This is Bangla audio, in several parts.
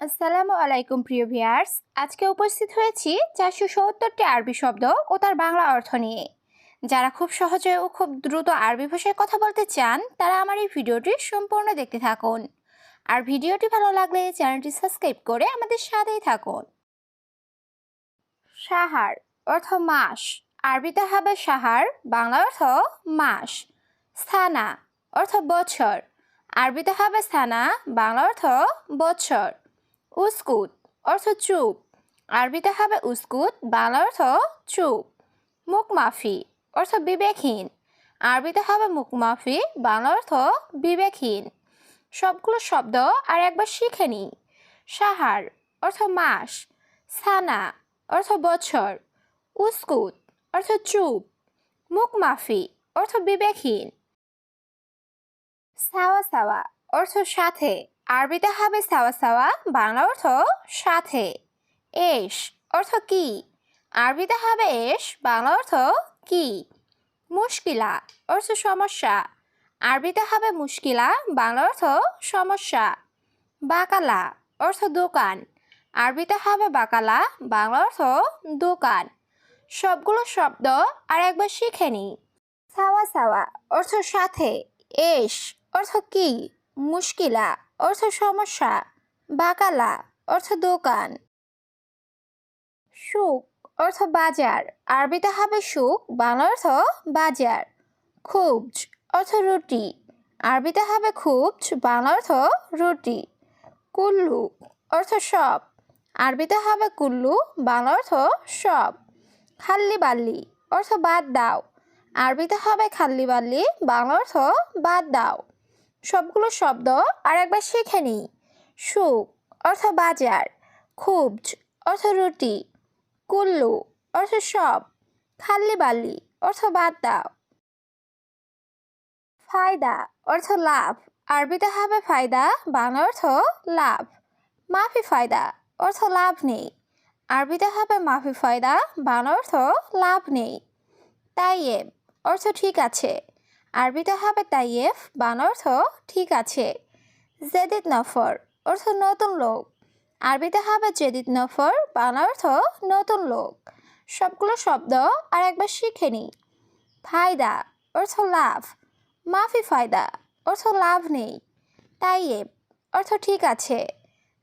আসসালামু আলাইকুম, প্রিয় ভিয়ার্স আজকে উপস্থিত হয়েছি চারশো সত্তরটি আরবি শব্দ ও তার বাংলা অর্থ নিয়ে। যারা খুব সহজে ও খুব দ্রুত আরবি ভাষায় কথা বলতে চান, তারা আমার এই ভিডিওটি সম্পূর্ণ দেখতে থাকুন। আর ভিডিওটি ভালো লাগলে চ্যানেলটি সাবস্ক্রাইব করে আমাদের সাথেই থাকুন। সাহার অর্থ মাস। আরবিতে হবে সাহার, বাংলা অর্থ মাস। স্থানা অর্থ বছর। আরবিতে হবে স্থানা, বাংলা অর্থ বছর। উস্কুট অর্থ চুপ। আরবিতে হবে উস্কুট বাংলা অর্থ চুপ। মুখমাফি, অর্থ বিবেকহীন। আরবিতে হবে মুখমাফি বাংলা অর্থ বিবেকহীন। সবগুলো শব্দ আর একবার শিখে নিই। সাহার, অর্থ মাস। সানা, অর্থ বছর। উস্কুট অর্থ চুপ। মুখমাফি, অর্থ বিবেকহীন। সাওয়া সাওয়া, অর্থ সাথে। আরবিতে হবে সাওয়া সাওয়া, বাংলা অর্থ সাথে। এস অর্থ কি? আরবিতে হবে এস, বাংলা অর্থ কি? মুশকিলা অর্থ সমস্যা। আরবিতে হবে মুশকিলা, বাংলা অর্থ সমস্যা। বাকালা অর্থ দোকান। আরবিতে হবে বাকালা, বাংলা অর্থ দোকান। সবগুলো শব্দ আর একবার শিখে নি সাওয়া সাওয়া অর্থ সাথে। এস অর্থ কি? মুশকিলা অর্থ সমস্যা। বাকালা, অর্থ দোকান। সুখ, অর্থ বাজার। আরবিতে হবে সুখ, বাংলা অর্থ বাজার। খুবজ, অর্থ রুটি। আরবিতে হবে খুবজ, বাংলা অর্থ রুটি। কুল্লু, অর্থ সব। আরবিতে হবে কুল্লু, বাংলা অর্থ সব। খাল্লি বাল্লি অর্থ বাদ দাও। আরবিতে হবে খাল্লি বাল্লি বাংলা অর্থ বাদ দাও। সবগুলো শব্দ আর একবার শিখে নিই। সুখ অর্থ বাজার, খুবজ অর্থ রুটি, কুল্লু অর্থ সব, খাল্লি বাল্লি অর্থ বাদ দাও। ফায়দা অর্থ লাভ, আরবিতে হবে ফায়দা, বাংলা অর্থ লাভ। মাফি ফায়দা অর্থ লাভ নেই। আরবিতে হবে মাফি ফায়দা, বাংলা অর্থ লাভ নেই। তাইয়েব অর্থ ঠিক আছে। আরবিতে হবে বাংলা অর্থ ঠিক আছে। জেদিদ নফর অর্থ নতুন লোক। আরবিতে হবে জেদিদ নফর বাংলা অর্থ নতুন লোক। সবগুলো শব্দ আর একবার শিখে নিই। ফায়দা অর্থ লাভ। মাফি ফায়দা অর্থ লাভ নেই। তাইয়েব অর্থ ঠিক আছে।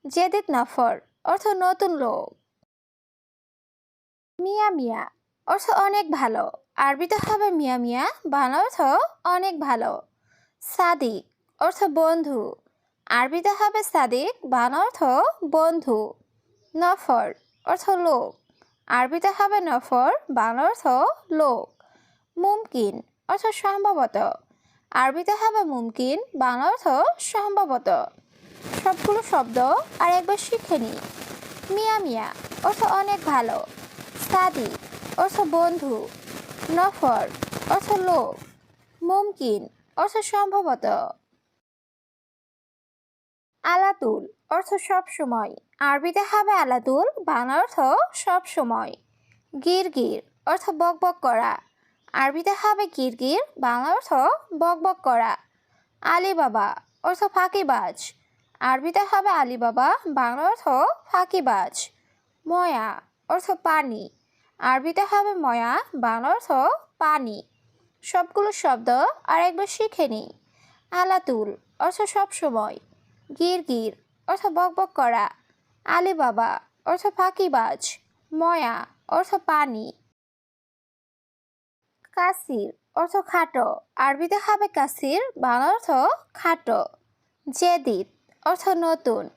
জেদিদ নফর অর্থ নতুন লোক। মিয়া মিয়া অর্থ অনেক ভালো। আরবিতে হবে মিয়া মিয়া, বাংলা অর্থ অনেক ভালো। সাদিক অর্থ বন্ধু। আরবিতে হবে সাদিক, বাংলা অর্থ বন্ধু। নফর অর্থ লোক। আরবিতে হবে নফর, বাংলা অর্থ লোক। মুমকিন অর্থ সম্ভবত। আরবিতে হবে মুমকিন, বাংলা অর্থ সম্ভবত। সবগুলো শব্দ আর একবার শিখে নিই। মিয়া মিয়া অর্থ অনেক ভালো। সাদিক অর্থ বন্ধু। নফর অর্থ লোক মুমকিন, অর্থ সম্ভবত। আলাতুল, অর্থ সব সময়। আরবিতে হবে আলাতুল, বাংলা অর্থ সব সময়। গির গির অর্থ বক বক করা। আরবিতে হবে গির গির বাংলা অর্থ বক বক করা। আলী বাবা অর্থ ফাঁকিবাজ। আরবিতে হবে আলী বাবা বাংলা অর্থ ফাঁকিবাজ। ময়া, অর্থ পানি। আরবিতে হবে ময়া বাংলা অর্থ পানি। সবগুলো শব্দ আর একবার শিখে নিই। আলাতুল, অর্থ সব সময়। গির গির, অর্থ বক বক করা। আলী বাবা অর্থ ফাঁকিবাজ ময়া, অর্থ পানি। কাসির, অর্থ খাটো। আরবিতে হবে কাসির বাংলা অর্থ খাটো। জেদিদ, অর্থ নতুন।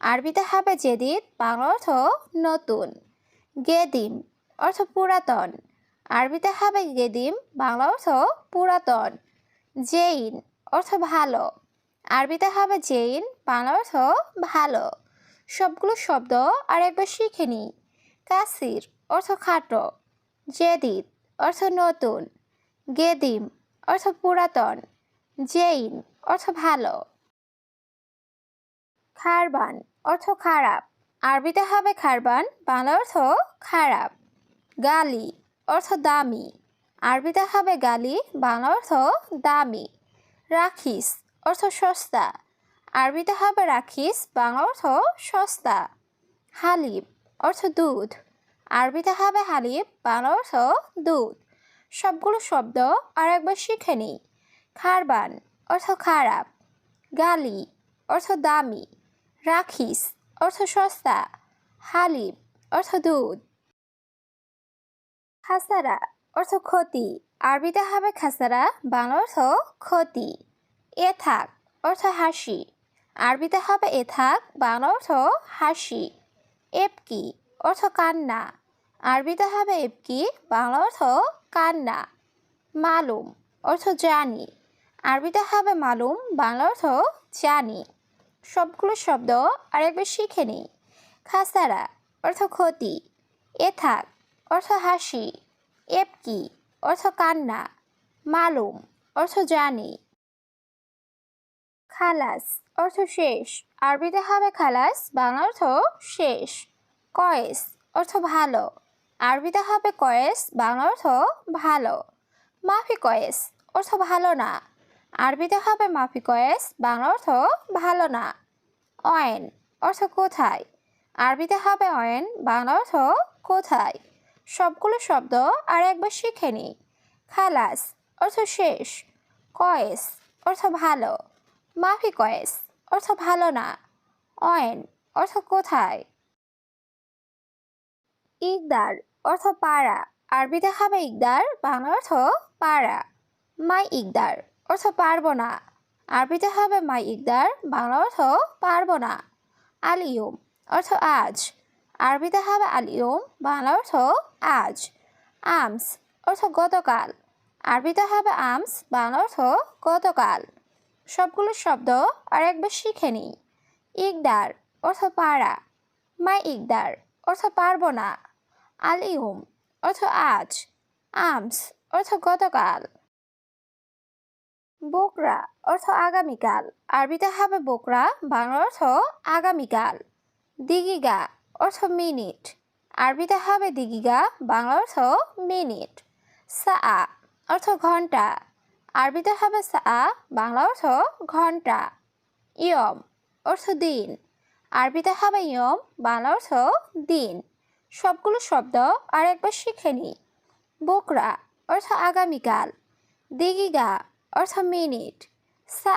আরবিতে হবে জেদিদ বাংলা অর্থ নতুন। গেদিম অর্থ পুরাতন। আরবিতে হবে গেদিম, বাংলা অর্থ পুরাতন। জেইন অর্থ ভালো। আরবিতে হবে জেইন, বাংলা অর্থ ভালো। সবগুলো শব্দ আর একবার শিখে নিই। কাসির অর্থ খাটো। জেদিদ অর্থ নতুন। গেদিম অর্থ পুরাতন। জেইন অর্থ ভালো। খারবান অর্থ খারাপ। আরবিতে হবে খারবান, বাংলা অর্থ খারাপ। গালি, অর্থ দামি। আরবিতে হবে গালি, বাংলা অর্থ দামি। রাখিস, অর্থ সস্তা। আরবিতে হবে রাখিস, বাংলা অর্থ সস্তা। হালিব অর্থ দুধ। আরবিতে হবে হালিব বাংলা অর্থ দুধ। সবগুলো শব্দ আর একবার শিখে নিই। খারবান, অর্থ খারাপ। গালি, অর্থ দামি। রাখিস, অর্থ সস্তা। হালিব অর্থ দুধ। খাসারা অর্থ ক্ষতি। আরবিতে হবে খাসারা বাংলা অর্থ ক্ষতি। এ থাক, অর্থ হাসি। আরবিতে হবে এ থাক বাংলা অর্থ হাসি। এপকি, অর্থ কান্না। আরবিতে হবে এপকি বাংলা অর্থ কান্না। মালুম, অর্থ জানি। আরবিতে হবে মালুম বাংলা অর্থ জানি। সবগুলো শব্দ আরেকবার শিখে নিই। খাসারা, অর্থ ক্ষতি। এ থাক অর্থ হাসি, এপকি, অর্থ কান্না, মালুম, অর্থ জানি। খালাস, অর্থ শেষ। আরবিতে হবে খালাস বাংলা অর্থ শেষ। কয়েস, অর্থ ভালো। আরবিতে হবে কয়েস বাংলা অর্থ ভালো। মাফি কয়েস, অর্থ ভালো না। আরবিতে হবে মাফি কয়েস বাংলা অর্থ ভালো না। অয়েন, অর্থ কোথায়? আরবিতে হবে অয়েন বাংলা অর্থ কোথায়? সবগুলো শব্দ আর একবার শিখে নিই। খালাস অর্থ শেষ। কয়েস অর্থ ভালো। মাফি কয়েস অর্থ ভালো না। অয়েন অর্থ কোথায়? ইকদার অর্থ পাড়া। আরবিতে হবে ইকদার, বাংলা অর্থ পাড়া। মাই ইকদার অর্থ পারব না। আরবিতে হবে মাই ইকদার, বাংলা অর্থ পারব না। আলিয়ুম অর্থ আজ। আরবিতে হবে আলিয়ুম বাংলা অর্থ আজ। আমস অর্থ গতকাল। আরবিতে হবে আমস বাংলা অর্থ গতকাল। সবগুলো শব্দ আর একবার শিখে নিই। ইকদার অর্থ পাড়া। মাই ইকদার অর্থ পারব না। আল আলিউম অর্থ আজ। আমস অর্থ গতকাল। বোকরা অর্থ আগামীকাল। আরবিতে হবে বোকরা বাংলা অর্থ আগামীকাল। দিগিগা অর্থ মিনিট। আরবিতে হবে দিগিগা, বাংলা অর্থ মিনিট। সা অর্থ ঘণ্টা। আরবিতে হবে সা বাংলা অর্থ ঘণ্টা। ইয়ম, অর্থ দিন। আরবিতে হবে ইয়ম, বাংলা অর্থ দিন। সবগুলো শব্দ আর একবার শিখে নিই বোকরা, অর্থ আগামীকাল। দিগিগা, অর্থ মিনিট। সা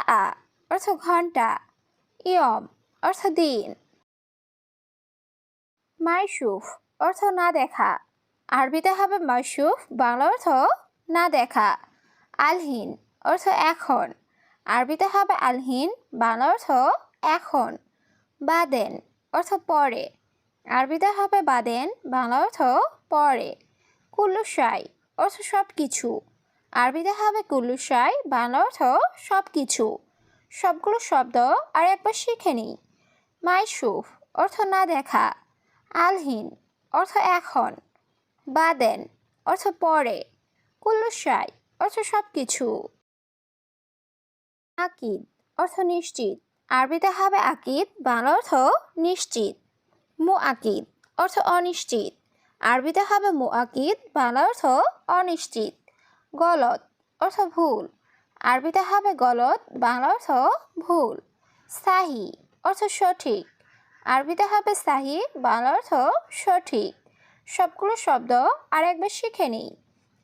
অর্থ ঘণ্টা। ইয়ম, অর্থ দিন। মাইসুফ অর্থ না দেখা। আরবিতে হবে মাইসুফ বাংলা অর্থ না দেখা। আলহিন, অর্থ এখন। আরবিতে হবে আলহিন, বাংলা অর্থ এখন। বাদেন, অর্থ পরে। আরবিতে হবে বাদেন, বাংলা অর্থ পরে। কুল্লুসাই অর্থ সব কিছু আরবিতে হবে কুল্লুসাই বাংলা অর্থ সব কিছু সবগুলো শব্দ আর একবার শিখে নিই। মাইসুফ অর্থ না দেখা। আলহিন, অর্থ এখন। বাদেন, অর্থ পরে। কুল্লুসাই অর্থ সব কিছু আকিদ, অর্থ নিশ্চিত। আরবিতে হবে আকিদ, বাংলা অর্থ নিশ্চিত। মু আকিদ অর্থ অনিশ্চিত। আরবিতে হবে মু আকিদ বাংলা অর্থ অনিশ্চিত। গলত অর্থ ভুল। আরবিতে হবে গলত বাংলা অর্থ ভুল। সাহি, অর্থ সঠিক। আরবিতে হবে সাহি বাংলা অর্থ সঠিক। সবগুলো শব্দ আর একবার শিখে নিই।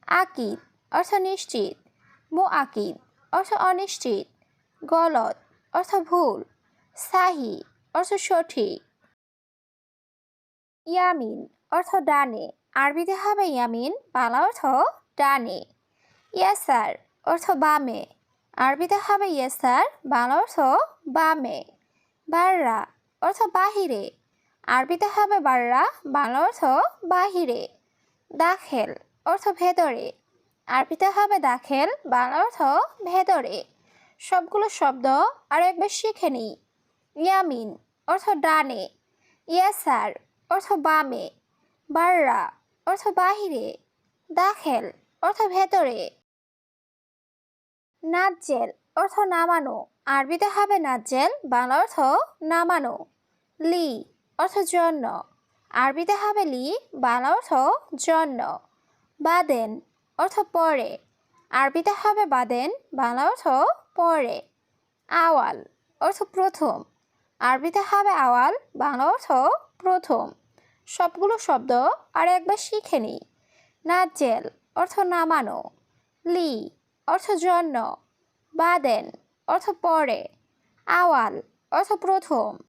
আকিদ, অর্থ নিশ্চিত। মু আকিদ অর্থ অনিশ্চিত। গলত, অর্থ ভুল। সাহি, অর্থ সঠিক। ইয়ামিন, অর্থ ডানে। আরবিতে হবে ইয়ামিন বাংলা অর্থ ডানে। ইয়াসার, অর্থ বামে। আরবিতে হবে ইয়াসার বাংলা অর্থ বামে। বাররা অর্থ বাহিরে। আরবিতে হবে বাররা, বাংলা অর্থ বাহিরে। দাখেল অর্থ ভেতরে। আরবিতে হবে দাখেল, বাংলা অর্থ ভেতরে। সবগুলো শব্দ আর একবার শিখে নিই। ইয়ামিন অর্থ ডানে। ইয়াসার অর্থ বামে। বাররা অর্থ বাহিরে। দাখেল অর্থ ভেতরে। নাজ্জেল অর্থ নামানো। আরবিতে হবে নাজ্জেল বাংলা অর্থ নামানো। লি, অর্থ জন্য। আরবিতে হবে লি, বাংলা অর্থ জন্য। বাদেন, অর্থ পরে। আরবিতে হবে বাদেন, বাংলা অর্থ পরে। আওয়াল, অর্থ প্রথম। আরবিতে হবে আওয়াল, বাংলা অর্থ প্রথম। সবগুলো শব্দ আর একবার শিখে নিই নাজেল অর্থ নামানো। লি, অর্থ জন্য। বাদেন অর্থ পরে আওয়াল অর্থ প্রথম।